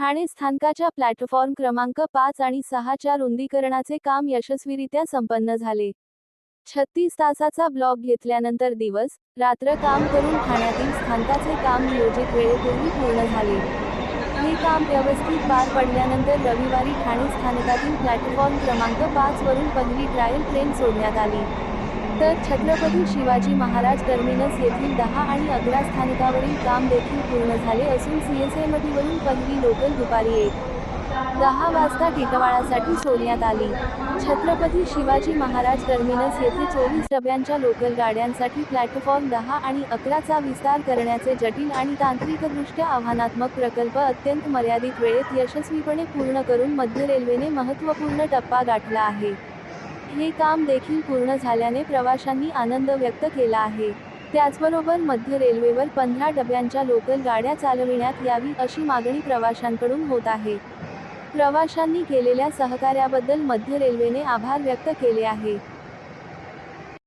ठाणे स्थानकाच्या प्लॅटफॉर्म क्रमांक पाच आणि सहाच्या रुंदीकरणाचे काम यशस्वीरित्या संपन्न झाले. छत्तीस तासाचा ब्लॉक घेतल्यानंतर दिवस रात्र काम करून ठाण्यातील स्थानकाचे काम नियोजित वेळेपूर्वी पूर्ण झाले. हे काम व्यवस्थित पार पडल्यानंतर रविवारी ठाणे स्थानकातील प्लॅटफॉर्म क्रमांक पाच वरून पहिली ट्रायल ट्रेन सोडण्यात आली. तर छत्रपती शिवाजी महाराज टर्मिनस येथील दहा आणि अकरा स्थानकावरील काम देखील पूर्ण झाले असून सीएसएमटीवरून पहिली लोकल दुपारी एक. दहा वाजता टिटवाळासाठी सोडण्यात आली. छत्रपती शिवाजी महाराज टर्मिनस येथे चोवीस डब्यांच्या लोकल गाड्यांसाठी प्लॅटफॉर्म दहा आणि अकराचा विस्तार करण्याचे जटिल आणि तांत्रिकदृष्ट्या आव्हानात्मक प्रकल्प अत्यंत मर्यादित वेळेत यशस्वीपणे पूर्ण करून मध्य रेल्वेने महत्त्वपूर्ण टप्पा गाठला आहे. हे काम देखील पूर्ण झाल्याने प्रवाशांनी आनंद व्यक्त केला आहे. त्याचबरोबर मध्य रेल्वेवर पंधरा डब्यांच्या लोकल गाड्या चालविण्यात यावी अशी मागणी प्रवाशांकडून होत आहे. प्रवाशांनी केलेल्या सहकार्याबद्दल मध्य रेल्वेने आभार व्यक्त केले आहे.